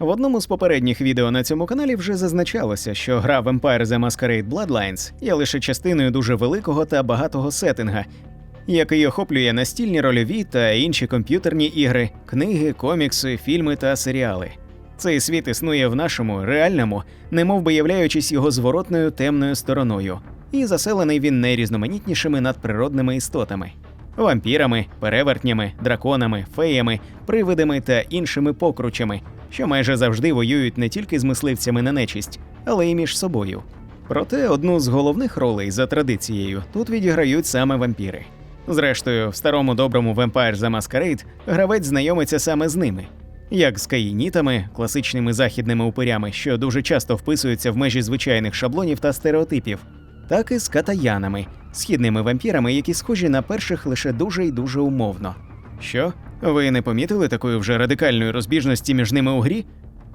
В одному з попередніх відео на цьому каналі вже зазначалося, що гра Vampire The Masquerade Bloodlines є лише частиною дуже великого та багатого сеттинга, який охоплює настільні рольові та інші комп'ютерні ігри, книги, комікси, фільми та серіали. Цей світ існує в нашому реальному, немов би являючись його зворотною темною стороною, і заселений він найрізноманітнішими надприродними істотами вампірами, перевертнями, драконами, феями, привидами та іншими покручами, що майже завжди воюють не тільки з мисливцями на нечисть, але й між собою. Проте одну з головних ролей за традицією тут відіграють саме вампіри. Зрештою, в старому доброму Vampire The Masquerade гравець знайомиться саме з ними, як з каїнітами, класичними західними упирями, що дуже часто вписуються в межі звичайних шаблонів та стереотипів, так і з катаянами, східними вампірами, які схожі на перших лише дуже й дуже умовно. Що? Ви не помітили такої вже радикальної розбіжності між ними у грі?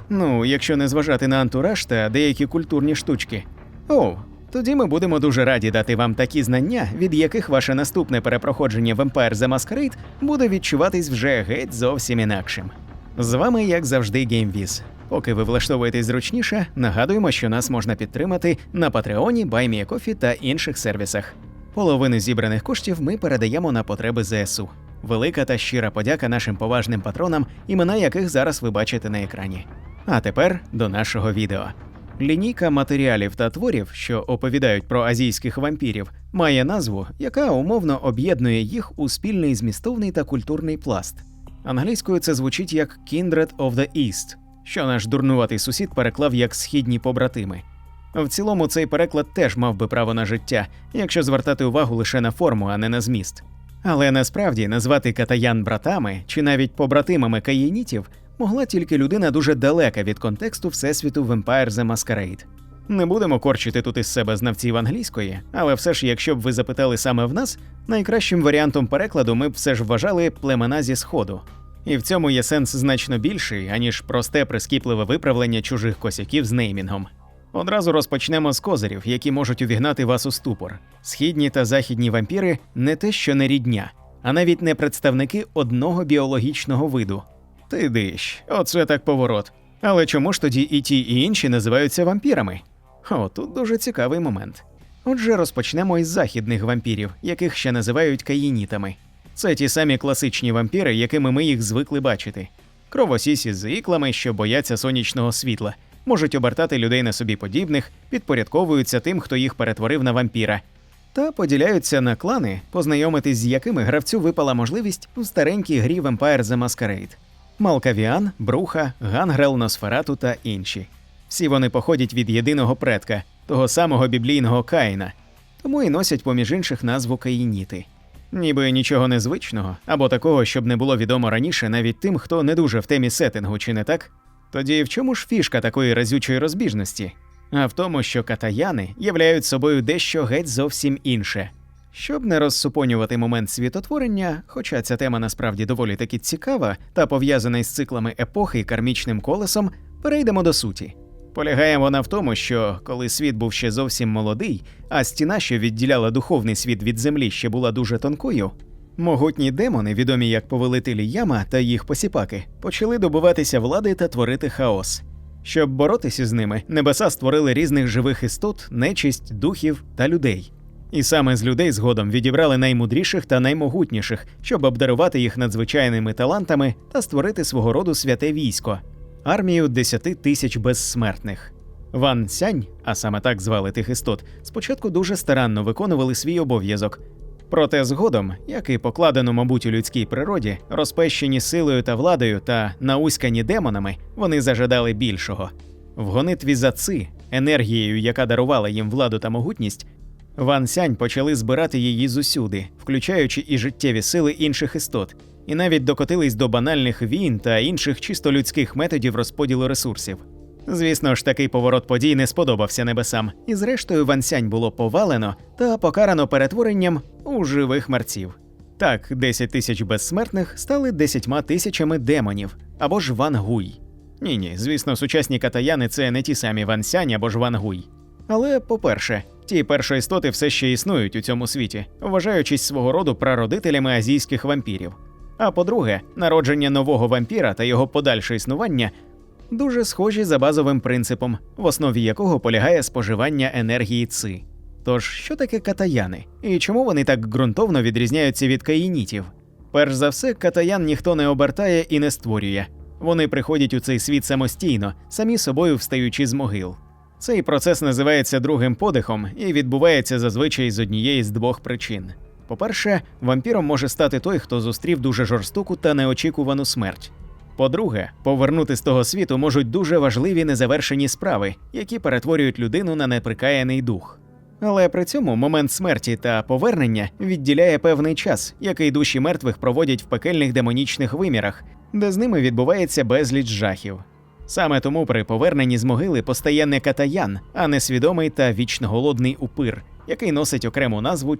Ну, якщо не зважати на антураж та деякі культурні штучки. О, тоді ми будемо дуже раді дати вам такі знання, від яких ваше наступне перепроходження Vampire The Masquerade буде відчуватись вже геть зовсім інакшим. З вами, як завжди, GameViz. Поки ви влаштовуєтесь зручніше, нагадуємо, що нас можна підтримати на Патреоні, BuyMeACoffee та інших сервісах. Половину зібраних коштів ми передаємо на потреби ЗСУ. Велика та щира подяка нашим поважним патронам, імена яких зараз ви бачите на екрані. А тепер до нашого відео. Лінійка матеріалів та творів, що оповідають про азійських вампірів, має назву, яка умовно об'єднує їх у спільний змістовний та культурний пласт. Англійською це звучить як Kindred of the East, що наш дурнуватий сусід переклав як східні побратими. В цілому цей переклад теж мав би право на життя, якщо звертати увагу лише на форму, а не на зміст. Але насправді назвати катаян братами чи навіть побратимами каєнітів могла тільки людина дуже далека від контексту всесвіту Vampire The Masquerade. Не будемо корчити тут із себе знавців англійської, але все ж, якщо б ви запитали саме в нас, найкращим варіантом перекладу ми б все ж вважали племена зі сходу. І в цьому є сенс значно більший, аніж просте прискіпливе виправлення чужих косяків з неймінгом. Одразу розпочнемо з козирів, які можуть увігнати вас у ступор. Східні та західні вампіри не те, що не рідня, а навіть не представники одного біологічного виду. Ти диш, оце так поворот. Але чому ж тоді і ті, і інші називаються вампірами? О, тут дуже цікавий момент. Отже, розпочнемо із західних вампірів, яких ще називають каїнітами. Це ті самі класичні вампіри, якими ми їх звикли бачити. Кровосісі з іклами, що бояться сонячного світла, можуть обертати людей на собі подібних, підпорядковуються тим, хто їх перетворив на вампіра, та поділяються на клани, познайомитись з якими гравцю випала можливість у старенькій грі Vampire The Masquerade. Малкавіан, Бруха, Гангрел, Носферату та інші. Всі вони походять від єдиного предка, того самого біблійного Каїна, тому і носять поміж інших назву Каїніти. Ніби нічого незвичного, або такого, щоб не було відомо раніше навіть тим, хто не дуже в темі сеттингу, чи не так? Тоді в чому ж фішка такої разючої розбіжності? А в тому, що катаяни являють собою дещо геть зовсім інше. Щоб не розсупонювати момент світотворення, хоча ця тема насправді доволі таки цікава та пов'язана із циклами епохи і кармічним колесом, перейдемо до суті. Полягає вона в тому, що коли світ був ще зовсім молодий, а стіна, що відділяла духовний світ від землі, ще була дуже тонкою, могутні демони, відомі як повелителі яма та їх посіпаки, почали добуватися влади та творити хаос. Щоб боротися з ними, небеса створили різних живих істот, нечисть, духів та людей. І саме з людей згодом відібрали наймудріших та наймогутніших, щоб обдарувати їх надзвичайними талантами та створити свого роду святе військо армію 10 тисяч безсмертних. Ван Сянь, а саме так звали тих істот, спочатку дуже старанно виконували свій обов'язок. Проте згодом, як і покладено, мабуть, у людській природі, розпещені силою та владою та науськані демонами, вони зажадали більшого. В гонитві за ци, енергією, яка дарувала їм владу та могутність, Ван Сянь почали збирати її зусюди, включаючи і життєві сили інших істот, і навіть докотились до банальних війн та інших чисто людських методів розподілу ресурсів. Звісно ж, такий поворот подій не сподобався небесам, і зрештою Ван Сянь було повалено та покарано перетворенням у живих мерців. Так, 10 тисяч безсмертних стали 10 тисячами демонів або ж Ван Гуй. Ні, ні, звісно, сучасні катаяни це не ті самі Ван Сянь або ж Ван Гуй. Але, по-перше, ті першоістоти все ще існують у цьому світі, вважаючись свого роду прародителями азійських вампірів. А по-друге, народження нового вампіра та його подальше існування дуже схожі за базовим принципом, в основі якого полягає споживання енергії ци. Тож, що таке катаяни, і чому вони так ґрунтовно відрізняються від каїнітів? Перш за все, катаян ніхто не обертає і не створює. Вони приходять у цей світ самостійно, самі собою встаючи з могил. Цей процес називається другим подихом і відбувається зазвичай з однієї з двох причин. По-перше, вампіром може стати той, хто зустрів дуже жорстоку та неочікувану смерть. По-друге, повернути з того світу можуть дуже важливі незавершені справи, які перетворюють людину на неприкаяний дух. Але при цьому момент смерті та повернення відділяє певний час, який душі мертвих проводять в пекельних демонічних вимірах, де з ними відбувається безліч жахів. Саме тому при поверненні з могили постає не катаян, а несвідомий та вічно голодний упир, який носить окрему назву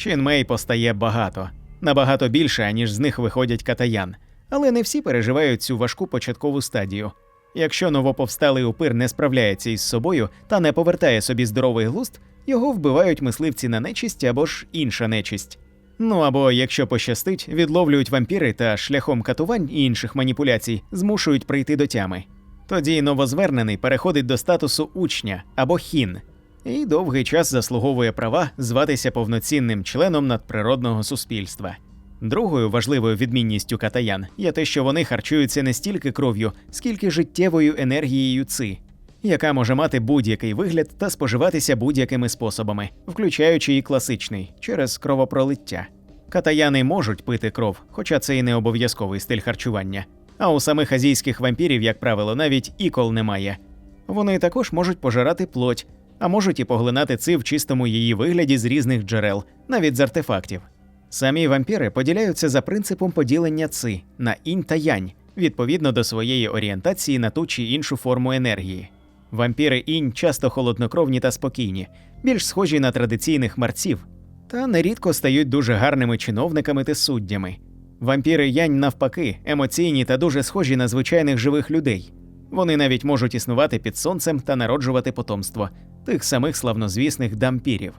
Чінмей постає багато, набагато більше, аніж з них виходять катаян, але не всі переживають цю важку початкову стадію. Якщо новоповсталий упир не справляється із собою та не повертає собі здоровий глузд, його вбивають мисливці на нечисть або ж інша нечисть. Ну або, якщо пощастить, відловлюють вампіри та шляхом катувань і інших маніпуляцій змушують прийти до тями. Тоді новозвернений переходить до статусу учня або хін, і довгий час заслуговує права зватися повноцінним членом надприродного суспільства. Другою важливою відмінністю катаян є те, що вони харчуються не стільки кров'ю, скільки життєвою енергією ци, яка може мати будь-який вигляд та споживатися будь-якими способами, включаючи і класичний через кровопролиття. Катаяни можуть пити кров, хоча це і не обов'язковий стиль харчування. А у самих азійських вампірів, як правило, навіть ікол немає. Вони також можуть пожирати плоть, а можуть і поглинати ци в чистому її вигляді з різних джерел, навіть з артефактів. Самі вампіри поділяються за принципом поділення ци на інь та янь, відповідно до своєї орієнтації на ту чи іншу форму енергії. Вампіри інь часто холоднокровні та спокійні, більш схожі на традиційних марців, та нерідко стають дуже гарними чиновниками та суддями. Вампіри янь, навпаки, емоційні та дуже схожі на звичайних живих людей. Вони навіть можуть існувати під сонцем та народжувати потомство тих самих славнозвісних дампірів.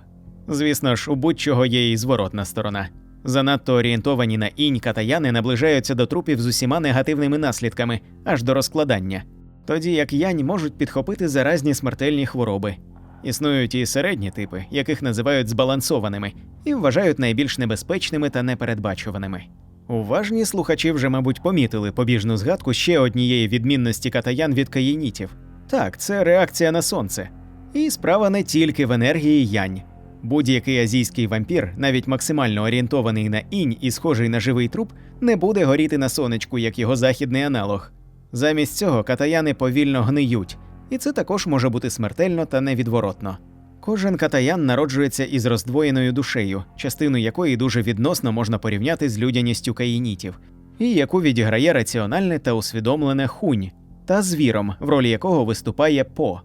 Звісно ж, у будь-чого є і зворотна сторона. Занадто орієнтовані на інь катаяни наближаються до трупів з усіма негативними наслідками аж до розкладання, тоді як янь можуть підхопити заразні смертельні хвороби. Існують і середні типи, яких називають збалансованими, і вважають найбільш небезпечними та непередбачуваними. Уважні слухачі вже, мабуть, помітили побіжну згадку ще однієї відмінності катаян від каїнітів. Так, це реакція на сонце. І справа не тільки в енергії янь. Будь-який азійський вампір, навіть максимально орієнтований на інь і схожий на живий труп, не буде горіти на сонечку, як його західний аналог. Замість цього катаяни повільно гниють, і це також може бути смертельно та невідворотно. Кожен катаян народжується із роздвоєною душею, частину якої дуже відносно можна порівняти з людяністю каїнітів, і яку відіграє раціональне та усвідомлене хунь, та звіром, в ролі якого виступає по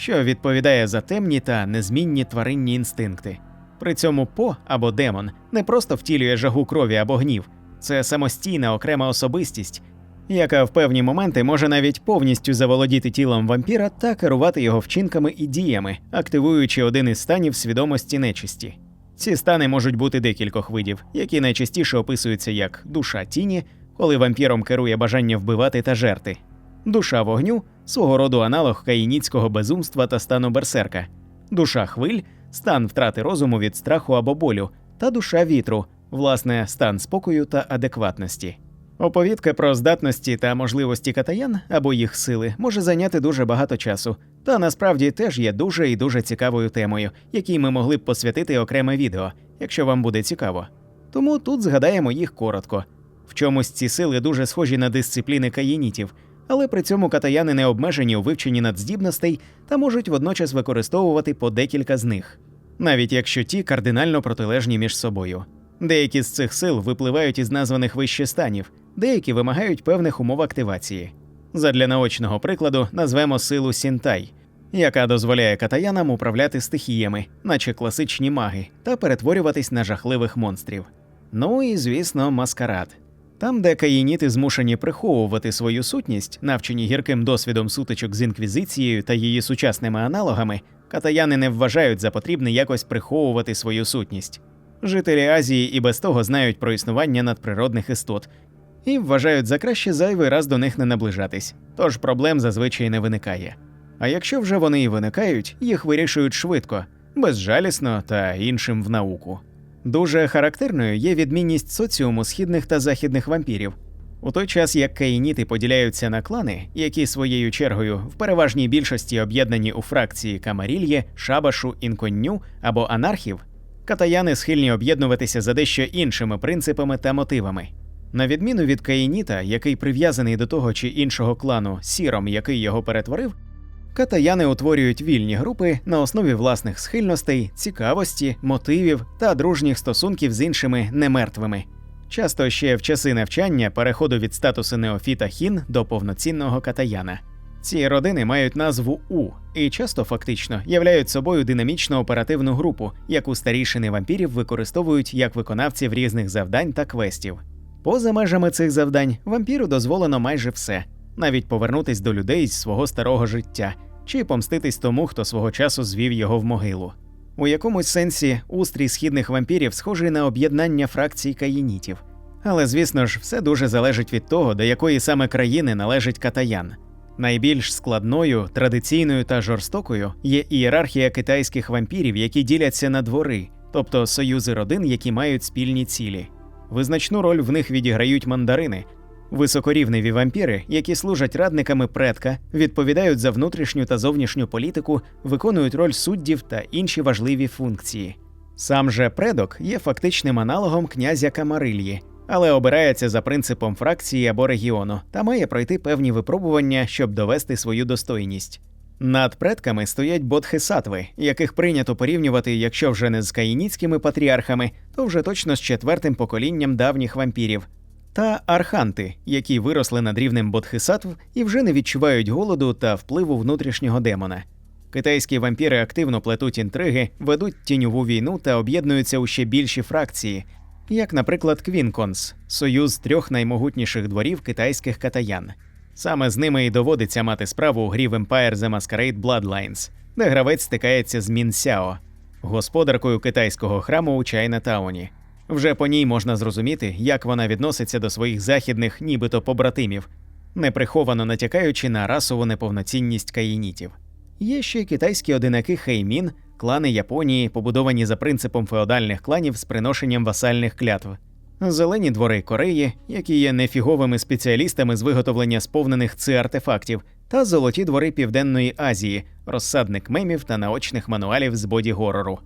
що відповідає за темні та незмінні тваринні інстинкти. При цьому по або демон не просто втілює жагу крові або гнів, це самостійна окрема особистість, яка в певні моменти може навіть повністю заволодіти тілом вампіра та керувати його вчинками і діями, активуючи один із станів свідомості нечисті. Ці стани можуть бути декількох видів, які найчастіше описуються як душа тіні, коли вампіром керує бажання вбивати та жерти, душа вогню свого роду аналог каїніцького безумства та стану берсерка, душа хвиль, стан втрати розуму від страху або болю, та душа вітру, власне, стан спокою та адекватності. Оповідка про здатності та можливості катаян або їх сили може зайняти дуже багато часу, та насправді теж є дуже і дуже цікавою темою, якій ми могли б посвятити окреме відео, якщо вам буде цікаво. Тому тут згадаємо їх коротко. В чомусь ці сили дуже схожі на дисципліни каїнітів, але при цьому катаяни не обмежені у вивченні надздібностей та можуть водночас використовувати по декілька з них, навіть якщо ті кардинально протилежні між собою. Деякі з цих сил випливають із названих вище станів, деякі вимагають певних умов активації. Задля наочного прикладу назвемо силу Сінтай, яка дозволяє катаянам управляти стихіями, наче класичні маги, та перетворюватись на жахливих монстрів. Ну і звісно, маскарад. Там, де каїніти змушені приховувати свою сутність, навчені гірким досвідом сутичок з інквізицією та її сучасними аналогами, катаяни не вважають за потрібне якось приховувати свою сутність. Жителі Азії і без того знають про існування надприродних істот, і вважають за краще зайвий раз до них не наближатись, тож проблем зазвичай не виникає. А якщо вже вони і виникають, їх вирішують швидко, безжалісно та іншим в науку. Дуже характерною є відмінність соціуму східних та західних вампірів. У той час як каїніти поділяються на клани, які своєю чергою в переважній більшості об'єднані у фракції Камарільє, Шабашу, Інконню або анархів, катаяни схильні об'єднуватися за дещо іншими принципами та мотивами. На відміну від каїніта, який прив'язаний до того чи іншого клану сіром, який його перетворив, катаяни утворюють вільні групи на основі власних схильностей, цікавості, мотивів та дружніх стосунків з іншими немертвими. Часто ще в часи навчання переходу від статусу неофіта хін до повноцінного катаяна. Ці родини мають назву У і часто фактично являють собою динамічно оперативну групу, яку старішини вампірів використовують як виконавців різних завдань та квестів. Поза межами цих завдань вампіру дозволено майже все, навіть повернутись до людей з свого старого життя чи помститись тому, хто свого часу звів його в могилу. У якомусь сенсі устрій східних вампірів схожий на об'єднання фракцій каїнітів. Але звісно ж, все дуже залежить від того, до якої саме країни належить катаян. Найбільш складною, традиційною та жорстокою є ієрархія китайських вампірів, які діляться на двори, тобто союзи родин, які мають спільні цілі. Визначну роль в них відіграють мандарини, високорівневі вампіри, які служать радниками предка, відповідають за внутрішню та зовнішню політику, виконують роль суддів та інші важливі функції. Сам же предок є фактичним аналогом князя Камарильї, але обирається за принципом фракції або регіону та має пройти певні випробування, щоб довести свою достойність. Над предками стоять бодхисатви, яких прийнято порівнювати, якщо вже не з каїніцькими патріархами, то вже точно з четвертим поколінням давніх вампірів, та арханти, які виросли над рівнем бодхисатв і вже не відчувають голоду та впливу внутрішнього демона. Китайські вампіри активно плетуть інтриги, ведуть тіньову війну та об'єднуються у ще більші фракції, як, наприклад, Квінконс союз трьох наймогутніших дворів китайських катаян. Саме з ними і доводиться мати справу у грі Vampire The Masquerade Bloodlines, де гравець стикається з Мін Сяо, господаркою китайського храму у Чайнатауні. Вже по ній можна зрозуміти, як вона відноситься до своїх західних, нібито побратимів, неприховано натякаючи на расову неповноцінність каїнітів. Є ще й китайські одинаки Хеймін, клани Японії, побудовані за принципом феодальних кланів з приношенням васальних клятв, зелені двори Кореї, які є нефіговими спеціалістами з виготовлення сповнених ци артефактів, та золоті двори Південної Азії, розсадник мемів та наочних мануалів з боді горору.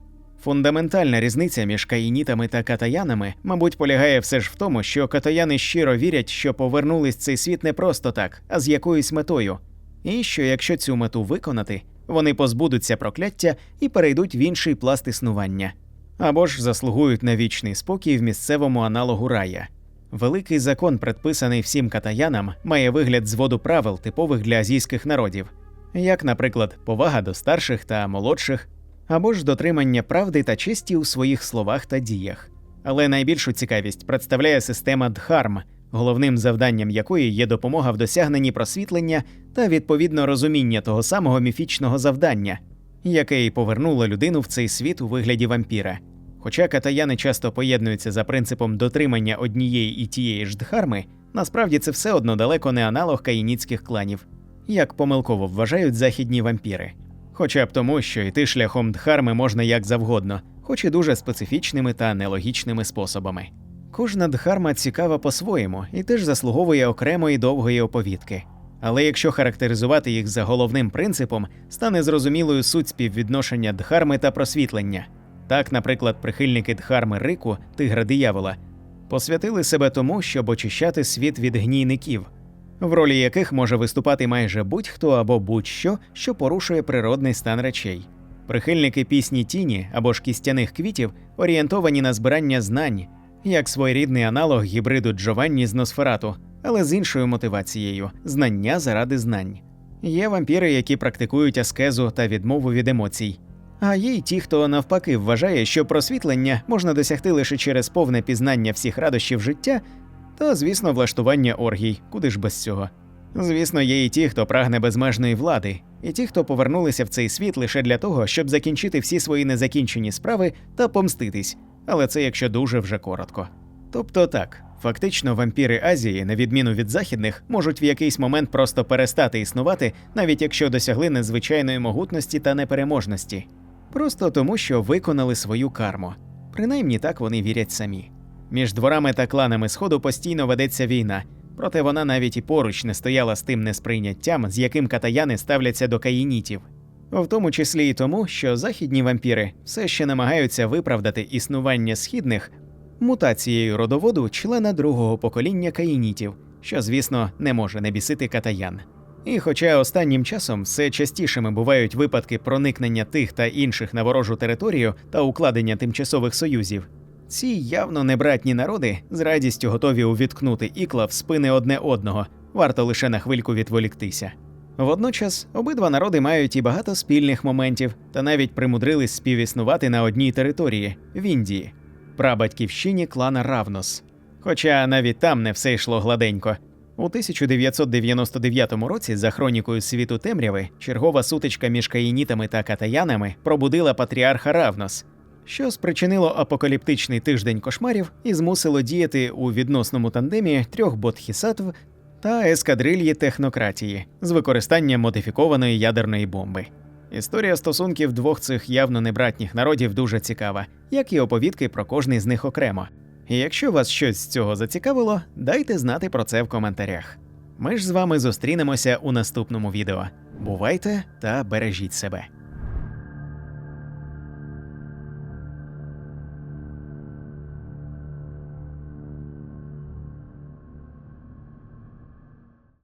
Фундаментальна різниця між каїнітами та катаянами, мабуть, полягає все ж в тому, що катаяни щиро вірять, що повернулись цей світ не просто так, а з якоюсь метою, і що якщо цю мету виконати, вони позбудуться прокляття і перейдуть в інший пласт існування, або ж заслугують на вічний спокій в місцевому аналогу рая. Великий закон, предписаний всім катаянам, має вигляд зводу правил, типових для азійських народів, як, наприклад, повага до старших та молодших, або ж дотримання правди та честі у своїх словах та діях. Але найбільшу цікавість представляє система Дхарм, головним завданням якої є допомога в досягненні просвітлення та відповідно розуміння того самого міфічного завдання, яке й повернуло людину в цей світ у вигляді вампіра. Хоча катаяни часто поєднуються за принципом дотримання однієї і тієї ж дхарми, насправді це все одно далеко не аналог каїніцьких кланів, як помилково вважають західні вампіри. Хоча б тому, що йти шляхом дхарми можна як завгодно, хоч і дуже специфічними та нелогічними способами. Кожна дхарма цікава по-своєму і теж заслуговує окремої довгої оповідки. Але якщо характеризувати їх за головним принципом, стане зрозумілою суть співвідношення дхарми та просвітлення. Так, наприклад, прихильники дхарми Рику, тигра диявола, посвятили себе тому, щоб очищати світ від гнійників, в ролі яких може виступати майже будь-хто або будь-що, що порушує природний стан речей. Прихильники пісні тіні або ж кістяних квітів орієнтовані на збирання знань, як своєрідний аналог гібриду Джованні з Носферату, але з іншою мотивацією знання заради знань. Є вампіри, які практикують аскезу та відмову від емоцій. А є й ті, хто навпаки вважає, що просвітлення можна досягти лише через повне пізнання всіх радощів життя, та, звісно, влаштування оргій, куди ж без цього. Звісно, є і ті, хто прагне безмежної влади, і ті, хто повернулися в цей світ лише для того, щоб закінчити всі свої незакінчені справи та помститись, але це якщо дуже вже коротко. Тобто так, Фактично, вампіри Азії, на відміну від західних, можуть в якийсь момент просто перестати існувати, навіть якщо досягли незвичайної могутності та непереможності. Просто тому, що виконали свою карму. Принаймні так вони вірять самі. Між дворами та кланами Сходу постійно ведеться війна, проте вона навіть і поруч не стояла з тим несприйняттям, з яким катаяни ставляться до каїнітів. В тому числі і тому, що західні вампіри все ще намагаються виправдати існування східних мутацією родоводу члена другого покоління каїнітів, що, звісно, не може не бісити катаян. І хоча останнім часом все частішими бувають випадки проникнення тих та інших на ворожу територію та укладення тимчасових союзів, ці явно небратні народи з радістю готові увіткнути ікла в спини одне одного, варто лише на хвильку відволіктися. Водночас обидва народи мають і багато спільних моментів та навіть примудрились співіснувати на одній території в Індії, прабатьківщині клана Равнос. Хоча навіть там не все йшло гладенько. У 1999 році, за хронікою світу темряви, чергова сутичка між каїнітами та катаянами пробудила патріарха Равнос, що спричинило апокаліптичний тиждень кошмарів і змусило діяти у відносному тандемі трьох бодхісаттв та ескадрильї технократії з використанням модифікованої ядерної бомби. Історія стосунків двох цих явно небратніх народів дуже цікава, як і оповідки про кожний з них окремо. І якщо вас щось з цього зацікавило, дайте знати про це в коментарях. Ми ж з вами зустрінемося у наступному відео. Бувайте та бережіть себе.